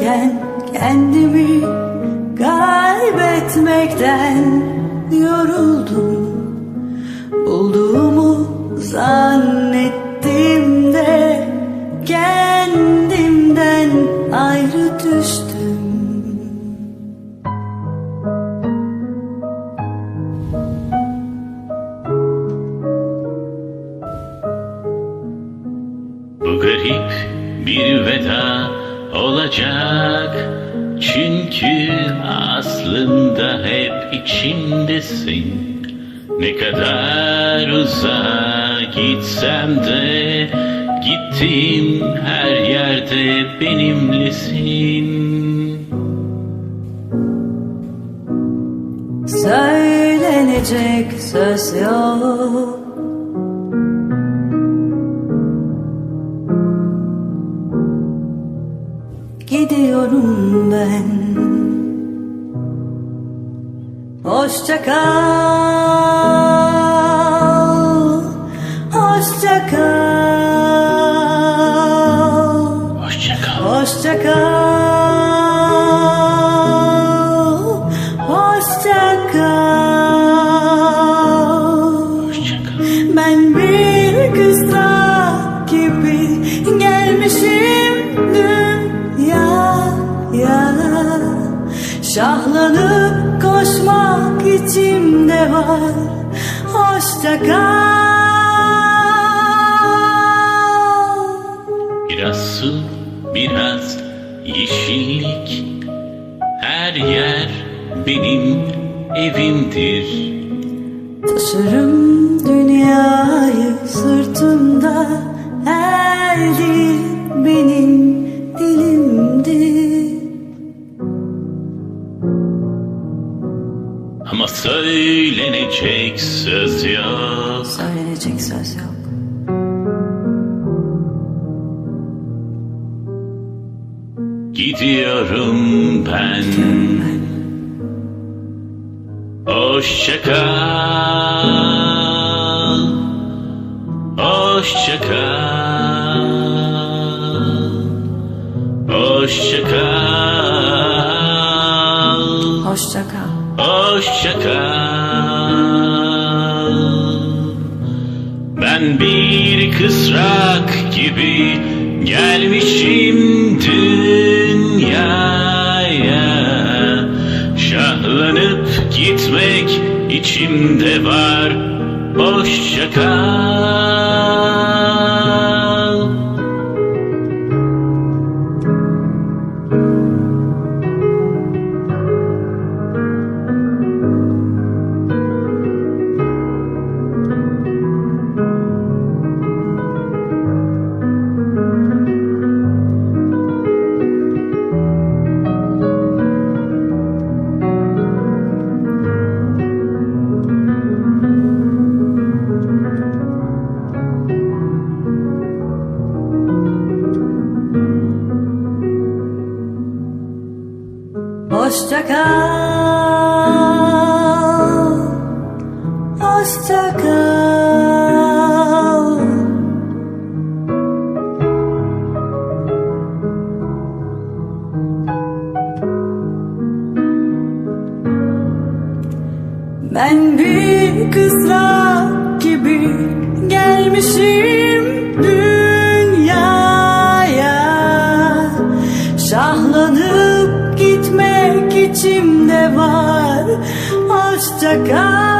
giderken kendimi kaybetmekten yoruldum. Bulduğumu zannettim de kendimden ayrı düştüm. Bu garip bir veda olacak. Çünkü aslında hep içimdesin Ne kadar uzağa gitsem de Gittiğim her yerde benimlesin. Söylenecek söz yok Gidiyorum ben. Hoşça kal Hoşça kal. Hoşça kal. Hoşça kal Hoşçakal Ben bir kızla Şahlanıp koşmak içimde var. Hoşça kal. Biraz su, biraz yeşillik. Her yer benim evimdir. Taşırım dünyayı sırtımda. Her söylenecek söz yok. Söylenecek söz yok. Gidiyorum ben. Hoşça kal. Hoşça kal. Hoşça kal. Hoşça kal Hoşça kal Ben bir kısrak gibi gelmişim dünyaya. Şahlanıp gitmek içimde var. Hoşça kal Hoşça kal. Hoşça kal. Ben bir kızla gibi gelmişim Şahlanıp gitmek